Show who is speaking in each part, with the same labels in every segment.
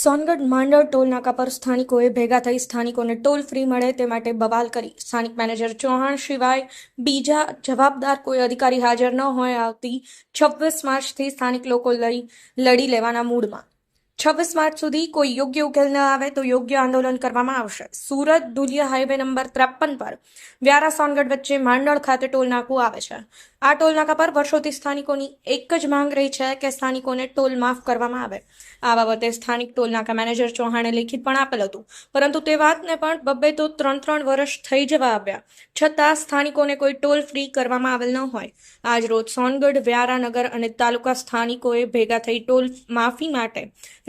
Speaker 1: સોનગઢ માંડળ toll નાકા પર સ્થાનિકોએ ભેગા થઈ સ્થાનિકોને ટોલ ફ્રી મળે તે માટે બવાલ કરી. સ્થાનિક મેનેજર ચૌહાણ સિવાય બીજા જવાબદાર કોઈ અધિકારી હાજર ન હોય આવતી છવ્વીસ માર્ચથી સ્થાનિક લોકો લઈ લડી લેવાના મૂડમાં. છવ્વીસ માર્ચ સુધી કોઈ યોગ્ય ઉકેલ ન આવે તો યોગ્ય આંદોલન કરવામાં આવશે. સુરત દુલિયા હાઈવે નંબર ત્રેપન પર વ્યારા સોનગઢ વચ્ચે માંડળ ખાતે ટોલ નાકું આવે છે. આ ટોલ નાકા પર વર્ષોથી સ્થાનિકોની એક જ માંગ રહી છે કે સ્થાનિકોને ટોલ માફ કરવામાં આવે. આ બાબતે સ્થાનિક ટોલ નાકા મેનેજર ચૌહાણે લેખિત પણ આપેલ હતું. પરંતુ તે વાતને પણ બબ્બે તો ત્રણ ત્રણ વર્ષ થઈ જવા આવ્યા છતાં સ્થાનિકોને કોઈ ટોલ ફ્રી કરવામાં આવેલ ન હોય. આજ રોજ સોનગઢ, વ્યારાનગર અને તાલુકા સ્થાનિકોએ ભેગા થઈ ટોલ માફી માટે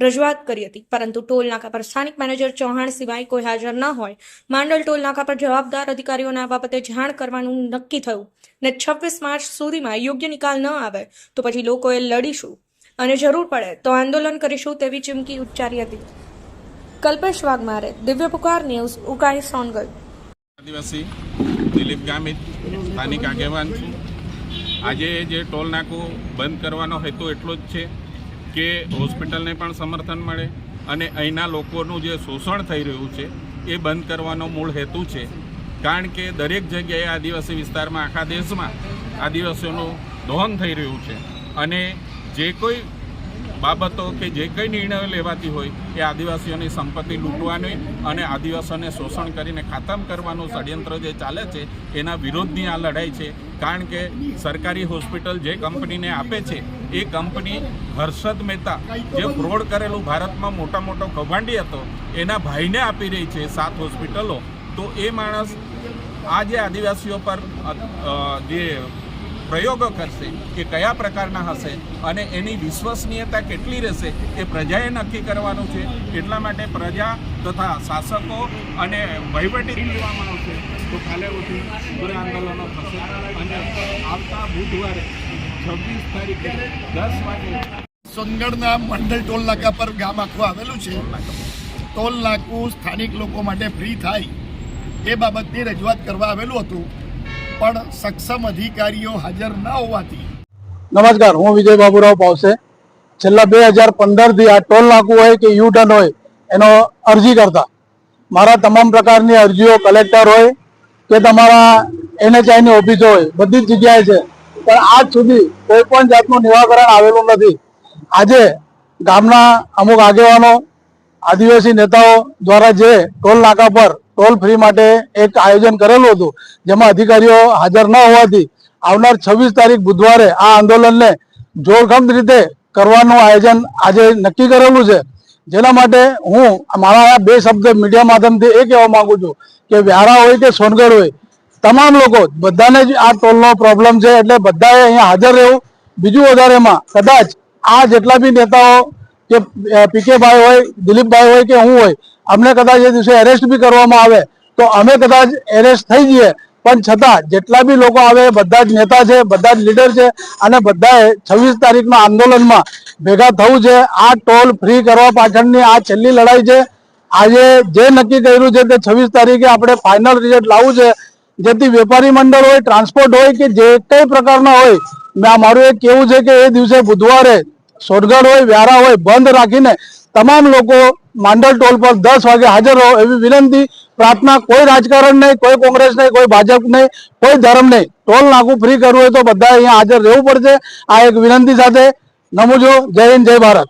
Speaker 1: રજૂઆત કરી હતી. પરંતુ ટોલ નાકા પર સ્થાનિક મેનેજર ચૌહાણ સિવાય કોઈ હાજર ન હોય. માંડલ ટોલ નાકા પર જવાબદાર અધિકારીઓને આ બાબતે જાણ કરવાનું નક્કી થયું ને છવ્વીસ માર્ચ સુધીમાં યોગ્ય નિકાલ ન આવે તો પછી લોકોએ લડીશું. અને જરૂર પડે તો આંદોલન કરીશું તેવી ચીમકી ઉચ્ચારી હતી. કલ્પેશ વાઘમારે, દિવ્ય પુકાર ન્યૂઝ, ઉકાઈ, સોનગઢ.
Speaker 2: આદિવાસી દિલીપ ગામિત, સ્થાનિક આગેવાન છું. આજે જે ટોલ નાકું બંધ કરવાનો હેતુ એટલો જ છે કે હોસ્પિટલને પણ સમર્થન મળે અને અહીંના લોકોનું જે શોષણ થઈ રહ્યું છે એ બંધ કરવાનો મૂળ હેતુ છે. કારણ કે દરેક જગ્યાએ આદિવાસી વિસ્તારમાં આખા દેશમાં આદિવાસીઓનું દોહન થઈ રહ્યું છે અને જે કોઈ બાબતો કે જે કંઈ નિર્ણયો લેવાતી હોય એ આદિવાસીઓની સંપત્તિ લૂંટવાની અને આદિવાસીઓને શોષણ કરીને ખાતમ કરવાનું ષડયંત્ર જે ચાલે છે, એના વિરોધની આ લડાઈ છે. કારણ કે સરકારી હોસ્પિટલ જે કંપનીને આપે છે, એ કંપની હર્ષદ મહેતા જે ફ્રોડ કરેલું ભારતમાં મોટા મોટો કૌભાંડી હતો, એના ભાઈને આપી રહી છે સાત હોસ્પિટલો. તો એ માણસ આ જે આદિવાસીઓ પર જે પ્રયોગો કરશે કે કયા પ્રકારના હશે અને એની વિશ્વસનીયતા કેટલી રહેશે એ પ્રજાએ નક્કી કરવાનું છે. એટલા માટે પ્રજા તથા શાસકો અને વહીવટી લેવામાં આવશે તો કાલે ઉઠી ઉગ્ર આંદોલનો થશે અને આવતા બુધવારે છવ્વીસ તારીખે દસ વાગે
Speaker 3: સોનગઢના મંડળ ટોલ નાકા પર ગામ આખું આવેલું છે. ટોલ નાકું સ્થાનિક લોકો માટે ફ્રી થાય એ બાબતની રજૂઆત કરવા આવેલું હતું. પણ સક્ષમ અધિકારીઓ હાજર ન હોવાથી.
Speaker 4: નમસ્કાર, હું વિજય બાબુરાવ પાવસે. છેલ્લા બે હજાર પંદરથી આ ટોલ નાકું હોય કે યુ ટર્ન હોય, એનો અરજી કરતા. મારા તમામ પ્રકારની અરજીઓ કલેક્ટર હોય કે તમારા એનએચઆઈની ઓફિસો હોય, બધી જ જગ્યાએ છે. પણ આજ સુધી કોઈ પણ જાતનું નિરાકરણ આવેલું નથી. આજે ગામના અમુક આગેવાનો, આદિવાસી નેતાઓ દ્વારા જે ટોલ નાકા પર ટોલ ફ્રી માટે એક આયોજન કરેલું હતું, જેમાં અધિકારીઓ હાજર ન હોવાથી આવનાર છવ્વીસ તારીખ બુધવારે આ આંદોલનને જોરખમ રીતે કરવાનું આયોજન આજે નક્કી કરેલું છે. જેના માટે હું મારા બે શબ્દ મીડિયા માધ્યમથી એ કહેવા માંગુ છું કે વ્યારા હોય કે સોનગઢ હોય, તમામ લોકો બધાને જ આ ટોલનો પ્રોબ્લેમ છે, એટલે બધાએ અહીંયા હાજર રહેવું. બીજું વધારેમાં કદાચ આ જેટલા બી નેતાઓ કે પીકેભાઈ હોય, દિલીપભાઈ હોય કે હું હોય, અમને કદાચ એ દિવસે એરેસ્ટ બી કરવામાં આવે, તો અમે કદાચ એરેસ્ટ થઈ જઈએ. પણ છતાં, જેટલા બી લોકો આવે, બધા જ નેતા છે, બધા જ લીડર છે, અને બધાએ છવ્વીસ તારીખના આંદોલનમાં ભેગા થવું છે. આ ટોલ ફ્રી કરવા પાછળની આ છેલ્લી લડાઈ છે. આજે જે નક્કી કર્યું છે તે છવ્વીસ તારીખે આપણે ફાઇનલ રિઝલ્ટ લાવવું છે. જેથી વેપારી મંડળ હોય ટ્રાન્સપોર્ટ હોય કે જે કઈ પ્રકારના હોય મેં મારું એક કેવું છે કે એ દિવસે બુધવારે સોનગઢ હોય, વ્યારા હોય, બંધ રાખીને તમામ લોકો માંડલ ટોલ પર દસ વાગે હાજર રહો એવી વિનંતી. પ્રાર્થના, કોઈ રાજકારણ નહીં, કોઈ કોંગ્રેસ નહીં, કોઈ ભાજપ નહીં, કોઈ ધર્મ નહીં. ટોલ નાકું ફ્રી કરવું હોય તો બધા અહીંયા હાજર રહેવું પડશે. આ એક વિનંતી સાથે નમુજો. જય હિન્દ, જય ભારત.